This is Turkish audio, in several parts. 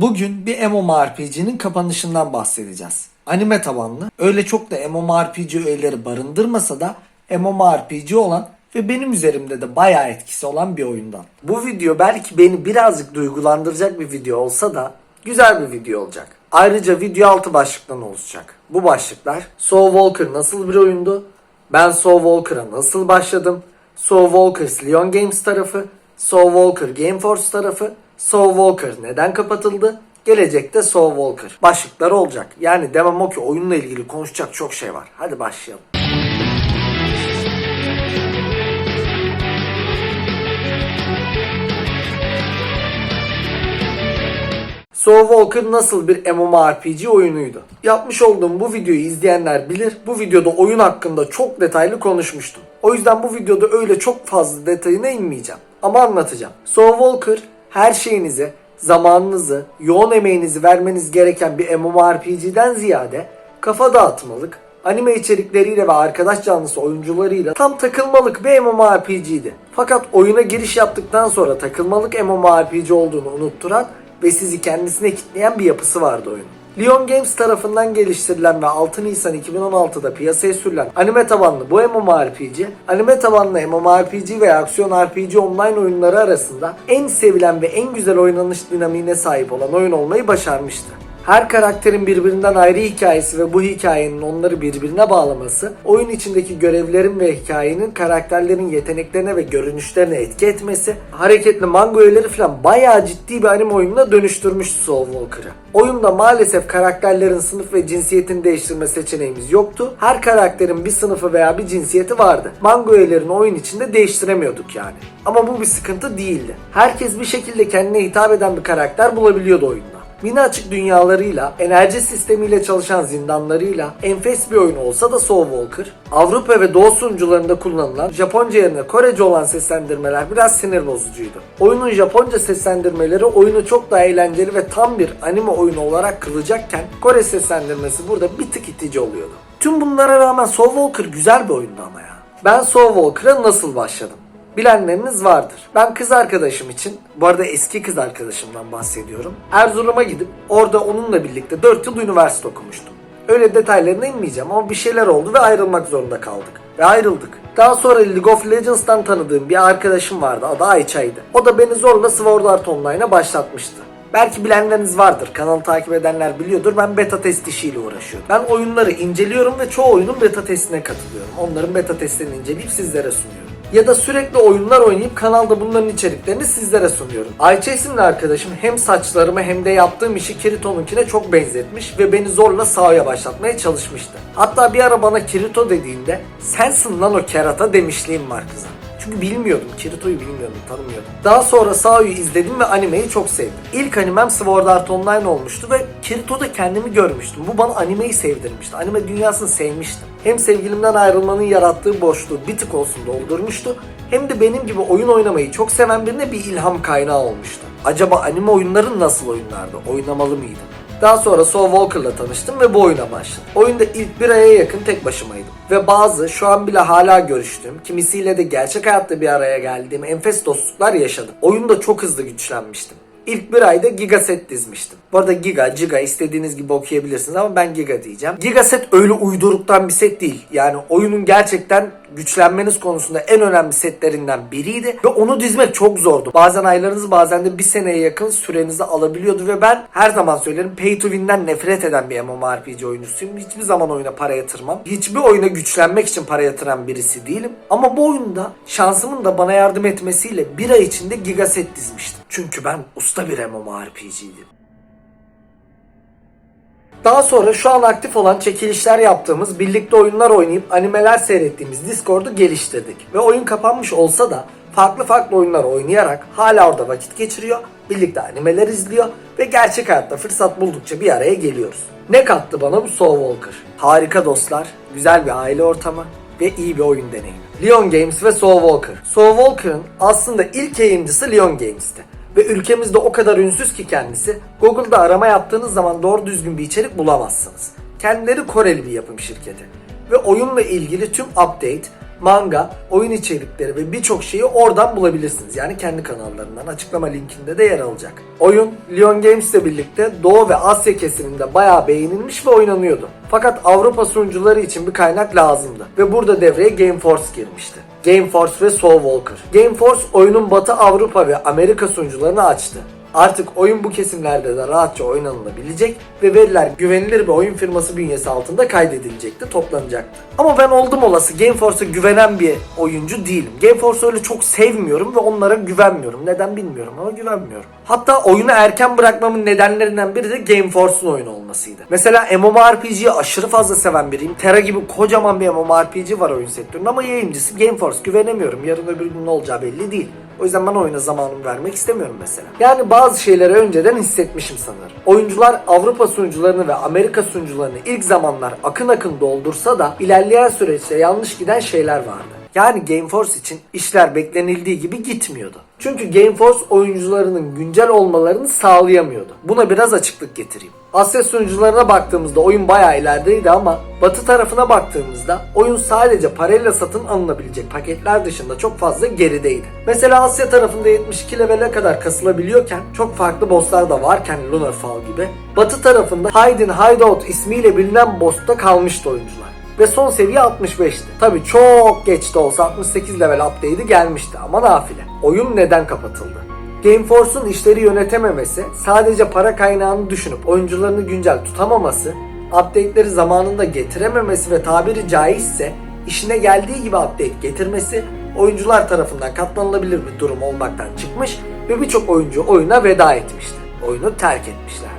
Bugün bir MMORPG'nin kapanışından bahsedeceğiz. Anime tabanlı, öyle çok da MMORPG öğeleri barındırmasa da MMORPG olan ve benim üzerimde de bayağı etkisi olan bir oyundan. Bu video belki beni birazcık duygulandıracak bir video olsa da güzel bir video olacak. Ayrıca video altı başlıktan oluşacak. Bu başlıklar Soul Walker nasıl bir oyundu? Ben Soul Walker'a nasıl başladım? Soul Walkers Leon Games tarafı, Soul Walker Gameforce tarafı, Soul Walker neden kapatıldı? Gelecekte Soul Walker. Başlıkları olacak. Yani demem o ki oyunla ilgili konuşacak çok şey var. Hadi başlayalım. Soul Walker nasıl bir MMORPG oyunuydu? Yapmış olduğum bu videoyu izleyenler bilir. Bu videoda oyun hakkında çok detaylı konuşmuştum. O yüzden bu videoda öyle çok fazla detayına inmeyeceğim. Ama anlatacağım. Soul Walker her şeyinizi, zamanınızı, yoğun emeğinizi vermeniz gereken bir MMORPG'den ziyade kafa dağıtmalık, anime içerikleriyle ve arkadaş canlısı oyuncularıyla tam takılmalık bir MMORPG'ydi. Fakat oyuna giriş yaptıktan sonra takılmalık MMORPG olduğunu unutturan ve sizi kendisine kitleyen bir yapısı vardı oyunun. Leon Games tarafından geliştirilen ve 6 Nisan 2016'da piyasaya sürülen anime tabanlı bu MMORPG, anime tabanlı MMORPG ve aksiyon RPG online oyunları arasında en sevilen ve en güzel oynanış dinamiğine sahip olan oyun olmayı başarmıştı. Her karakterin birbirinden ayrı hikayesi ve bu hikayenin onları birbirine bağlaması, oyun içindeki görevlerin ve hikayenin karakterlerin yeteneklerine ve görünüşlerine etki etmesi, hareketli manga öğeleri falan bayağı ciddi bir anime oyununa dönüştürmüş Soul Walker'ı. Oyunda maalesef karakterlerin sınıf ve cinsiyetini değiştirme seçeneğimiz yoktu. Her karakterin bir sınıfı veya bir cinsiyeti vardı. Manga öğelerini oyun içinde değiştiremiyorduk yani. Ama bu bir sıkıntı değildi. Herkes bir şekilde kendine hitap eden bir karakter bulabiliyordu oyunda. Mini açık dünyalarıyla, enerji sistemiyle çalışan zindanlarıyla enfes bir oyun olsa da Soul Walker, Avrupa ve Doğu sunucularında kullanılan Japonca yerine Korece olan seslendirmeler biraz sinir bozucuydu. Oyunun Japonca seslendirmeleri oyunu çok daha eğlenceli ve tam bir anime oyunu olarak kılacakken Kore seslendirmesi burada bir tık itici oluyordu. Tüm bunlara rağmen Soul Walker güzel bir oyundu ama ya. Ben Soul Walker'a nasıl başladım? Bilenleriniz vardır. Ben kız arkadaşım için, bu arada eski kız arkadaşımdan bahsediyorum. Erzurum'a gidip orada onunla birlikte 4 yıl üniversite okumuştum. Öyle detaylarına inmeyeceğim ama bir şeyler oldu ve ayrılmak zorunda kaldık. Ve ayrıldık. Daha sonra League of Legends'tan tanıdığım bir arkadaşım vardı. Adı Ayça'ydı. O da beni zorla Sword Art Online'a başlatmıştı. Belki bilenleriniz vardır. Kanalı takip edenler biliyordur. Ben beta test işiyle uğraşıyorum. Ben oyunları inceliyorum ve çoğu oyunun beta testine katılıyorum. Onların beta testlerini inceleyip sizlere sunuyorum ya da sürekli oyunlar oynayıp kanalda bunların içeriklerini sizlere sunuyorum. Ayça isimli arkadaşım hem saçlarımı hem de yaptığım işi Kirito'nunkine çok benzetmiş ve beni zorla sahaya başlatmaya çalışmıştı. Hatta bir ara bana Kirito dediğinde sensin lan o kerata demişliğim var kıza. Çünkü bilmiyordum. Kirito'yu bilmiyordum, tanımıyordum. Daha sonra Sao'yu izledim ve animeyi çok sevdim. İlk animem Sword Art Online olmuştu ve Kirito'da kendimi görmüştüm. Bu bana animeyi sevdirmişti. Anime dünyasını sevmiştim. Hem sevgilimden ayrılmanın yarattığı boşluğu bir tık olsun doldurmuştu. Hem de benim gibi oyun oynamayı çok seven birine bir ilham kaynağı olmuştu. Acaba anime oyunları nasıl oyunlardı? Oynamalı mıydım? Daha sonra Soul Walker'la tanıştım ve bu oyuna başladım. Oyunda ilk bir aya yakın tek başımaydım. Ve bazı şu an bile hala görüştüğüm, kimisiyle de gerçek hayatta bir araya geldiğim enfes dostluklar yaşadım. Oyunda çok hızlı güçlenmiştim. İlk bir ayda Gigaset dizmiştim. Bu arada Giga, Giga istediğiniz gibi okuyabilirsiniz ama ben Giga diyeceğim. Gigaset öyle uyduruktan bir set değil. Yani oyunun gerçekten güçlenmeniz konusunda en önemli setlerinden biriydi. Ve onu dizmek çok zordu. Bazen aylarınızı bazen de bir seneye yakın sürenizi alabiliyordu ve ben her zaman söylerim pay to win'den nefret eden bir MMORPG oyuncusuyum. Hiçbir zaman oyuna para yatırmam. Hiçbir oyuna güçlenmek için para yatıran birisi değilim. Ama bu oyunda şansımın da bana yardım etmesiyle bir ay içinde Gigaset dizmiştim. Çünkü ben usta bir MMORPG'ydim. Daha sonra şu an aktif olan çekilişler yaptığımız, birlikte oyunlar oynayıp animeler seyrettiğimiz Discord'u geliştirdik. Ve oyun kapanmış olsa da farklı farklı oyunlar oynayarak hala orada vakit geçiriyor, birlikte animeler izliyor ve gerçek hayatta fırsat buldukça bir araya geliyoruz. Ne kattı bana bu Soul Walker? Harika dostlar, güzel bir aile ortamı ve iyi bir oyun deneyimi. Leon Games ve Soul Walker. Soul Walker'ın aslında ilk yayıncısı Leon Games'ti ve ülkemizde o kadar ünsüz ki kendisi Google'da arama yaptığınız zaman doğru düzgün bir içerik bulamazsınız. Kendileri Koreli bir yapım şirketi ve oyunla ilgili tüm update manga, oyun içerikleri ve birçok şeyi oradan bulabilirsiniz. Yani kendi kanallarından açıklama linkinde de yer alacak. Oyun Lyon Games ile birlikte Doğu ve Asya kesiminde bayağı beğenilmiş ve oynanıyordu. Fakat Avrupa sunucuları için bir kaynak lazımdı ve burada devreye GameForce girmişti. GameForce ve Soul Walker. GameForce oyunun Batı Avrupa ve Amerika sunucularını açtı. Artık oyun bu kesimlerde de rahatça oynanılabilecek ve veriler güvenilir bir oyun firması bünyesi altında kaydedilecekti, toplanacaktı. Ama ben oldum olası GameForce'a güvenen bir oyuncu değilim. GameForce'u öyle çok sevmiyorum ve onlara güvenmiyorum. Neden bilmiyorum ama güvenmiyorum. Hatta oyunu erken bırakmamın nedenlerinden biri de GameForce'un oyunu olmasıydı. Mesela MMORPG'yi aşırı fazla seven biriyim. Terra gibi kocaman bir MMORPG var oyun sektöründe ama yayıncısı GameForce güvenemiyorum. Yarın öbür gün ne olacağı belli değil. O yüzden ben oyuna zamanımı vermek istemiyorum mesela. Yani bazı şeyleri önceden hissetmişim sanırım. Oyuncular Avrupa sunucularını ve Amerika sunucularını ilk zamanlar akın akın doldursa da ilerleyen süreçte yanlış giden şeyler vardı. Yani GameForce için işler beklenildiği gibi gitmiyordu. Çünkü GameForce oyuncularının güncel olmalarını sağlayamıyordu. Buna biraz açıklık getireyim. Asya sunucularına baktığımızda oyun bayağı ilerideydi ama Batı tarafına baktığımızda oyun sadece parayla satın alınabilecek paketler dışında çok fazla gerideydi. Mesela Asya tarafında 72 levele kadar kasılabiliyorken çok farklı bosslar da varken Lunarfall gibi Batı tarafında Hide in Hideout ismiyle bilinen boss'ta kalmıştı oyuncular ve son seviye 65'ti. Tabi çok geç de olsa 68 level update'i gelmişti ama nafile. Oyun neden kapatıldı? Gameforce'un işleri yönetememesi, sadece para kaynağını düşünüp oyuncularını güncel tutamaması, update'leri zamanında getirememesi ve tabiri caizse işine geldiği gibi update getirmesi oyuncular tarafından katlanılabilir bir durum olmaktan çıkmış ve birçok oyuncu oyuna veda etmişti. Oyunu terk etmişlerdi.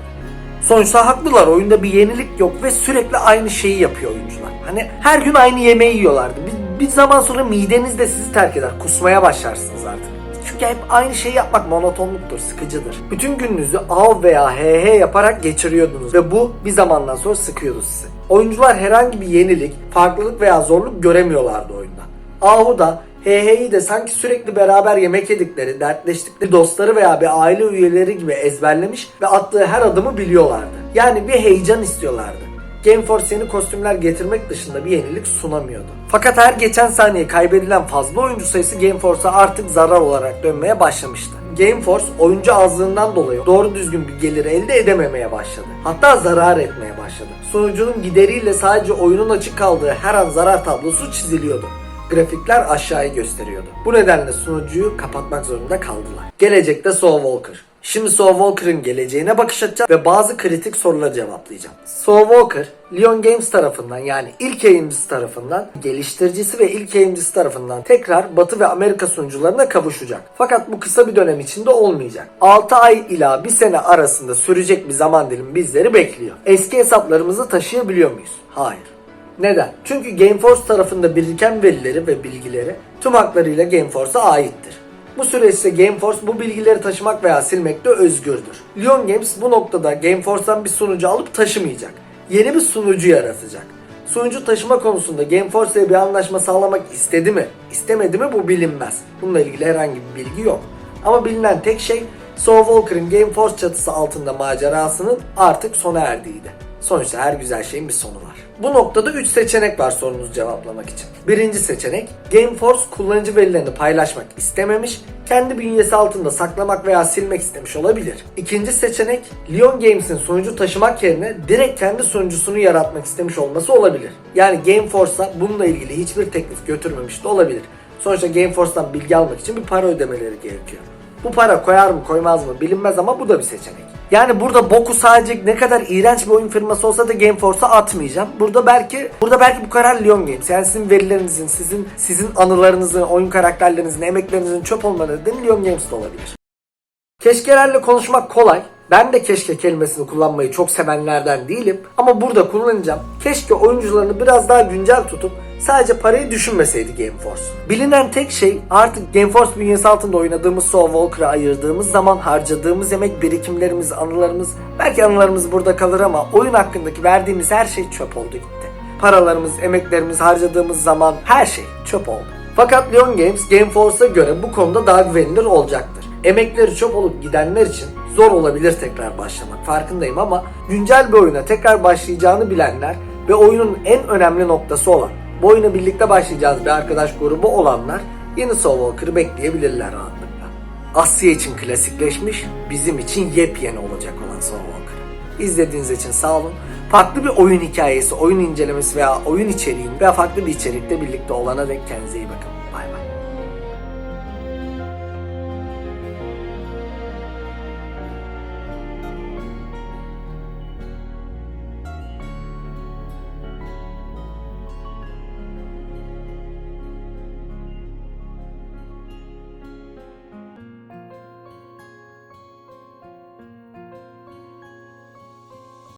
Sonuçta haklılar. Oyunda bir yenilik yok ve sürekli aynı şeyi yapıyor oyuncular. Hani her gün aynı yemeği yiyorlardı. Bir, bir zaman sonra mideniz de sizi terk eder. Kusmaya başlarsınız artık. Çünkü hep aynı şeyi yapmak monotonluktur, sıkıcıdır. Bütün gününüzü av veya he yaparak geçiriyordunuz ve bu bir zamandan sonra sıkıyordu sizi. Oyuncular herhangi bir yenilik, farklılık veya zorluk göremiyorlardı oyunda. Ahu da HH'yi de sanki sürekli beraber yemek yedikleri, dertleştikleri dostları veya bir aile üyeleri gibi ezberlemiş ve attığı her adımı biliyorlardı. Yani bir heyecan istiyorlardı. Gameforce yeni kostümler getirmek dışında bir yenilik sunamıyordu. Fakat her geçen saniye kaybedilen fazla oyuncu sayısı Gameforce'a artık zarar olarak dönmeye başlamıştı. Gameforce oyuncu azlığından dolayı doğru düzgün bir gelir elde edememeye başladı. Hatta zarar etmeye başladı. Sunucunun gideriyle sadece oyunun açık kaldığı her an zarar tablosu çiziliyordu grafikler aşağıyı gösteriyordu. Bu nedenle sunucuyu kapatmak zorunda kaldılar. Gelecekte Soul Walker. Şimdi Soul Walker'ın geleceğine bakış atacağım ve bazı kritik soruları cevaplayacağım. Soul Walker, Lyon Games tarafından yani ilk yayıncısı tarafından, geliştiricisi ve ilk yayıncısı tarafından tekrar Batı ve Amerika sunucularına kavuşacak. Fakat bu kısa bir dönem içinde olmayacak. 6 ay ila 1 sene arasında sürecek bir zaman dilimi bizleri bekliyor. Eski hesaplarımızı taşıyabiliyor muyuz? Hayır. Neden? Çünkü Gameforce tarafında biriken verileri ve bilgileri tüm haklarıyla Gameforce'a aittir. Bu süreçte Gameforce bu bilgileri taşımak veya silmekte özgürdür. Lyon Games bu noktada Gameforce'dan bir sunucu alıp taşımayacak. Yeni bir sunucu yaratacak. Sunucu taşıma konusunda Gameforce ile bir anlaşma sağlamak istedi mi, istemedi mi bu bilinmez. Bununla ilgili herhangi bir bilgi yok. Ama bilinen tek şey Soul Walker'ın Gameforce çatısı altında macerasının artık sona erdiğiydi. Sonuçta her güzel şeyin bir sonu var. Bu noktada 3 seçenek var sorunuzu cevaplamak için. Birinci seçenek, Gameforce kullanıcı verilerini paylaşmak istememiş, kendi bünyesi altında saklamak veya silmek istemiş olabilir. İkinci seçenek, Lyon Games'in sunucu taşımak yerine direkt kendi sunucusunu yaratmak istemiş olması olabilir. Yani Gameforce'a bununla ilgili hiçbir teklif götürmemiş de olabilir. Sonuçta Gameforce'dan bilgi almak için bir para ödemeleri gerekiyor. Bu para koyar mı koymaz mı bilinmez ama bu da bir seçenek. Yani burada boku sadece ne kadar iğrenç bir oyun firması olsa da Gameforce'a atmayacağım. Burada belki burada belki bu karar Lyon Games. Yani sizin verilerinizin, sizin sizin anılarınızın, oyun karakterlerinizin, emeklerinizin çöp olma nedeni Lyon Games de olabilir. Keşkelerle konuşmak kolay. Ben de keşke kelimesini kullanmayı çok sevenlerden değilim ama burada kullanacağım. Keşke oyuncularını biraz daha güncel tutup sadece parayı düşünmeseydi Gameforce. Bilinen tek şey artık Gameforce bünyesi altında oynadığımız Soul Walker'a ayırdığımız zaman harcadığımız emek birikimlerimiz, anılarımız belki anılarımız burada kalır ama oyun hakkındaki verdiğimiz her şey çöp oldu gitti. Paralarımız, emeklerimiz, harcadığımız zaman her şey çöp oldu. Fakat Lyon Games Gameforce'a göre bu konuda daha güvenilir olacaktır. Emekleri çöp olup gidenler için zor olabilir tekrar başlamak farkındayım ama güncel bir oyuna tekrar başlayacağını bilenler ve oyunun en önemli noktası olan Bu oyuna birlikte başlayacağız bir arkadaş grubu olanlar yeni Soul Walker'ı bekleyebilirler rahatlıkla. Asya için klasikleşmiş, bizim için yepyeni olacak olan Soul Walker. İzlediğiniz için sağ olun. Farklı bir oyun hikayesi, oyun incelemesi veya oyun içeriğin veya farklı bir içerikte birlikte olana dek kendinize iyi bakın.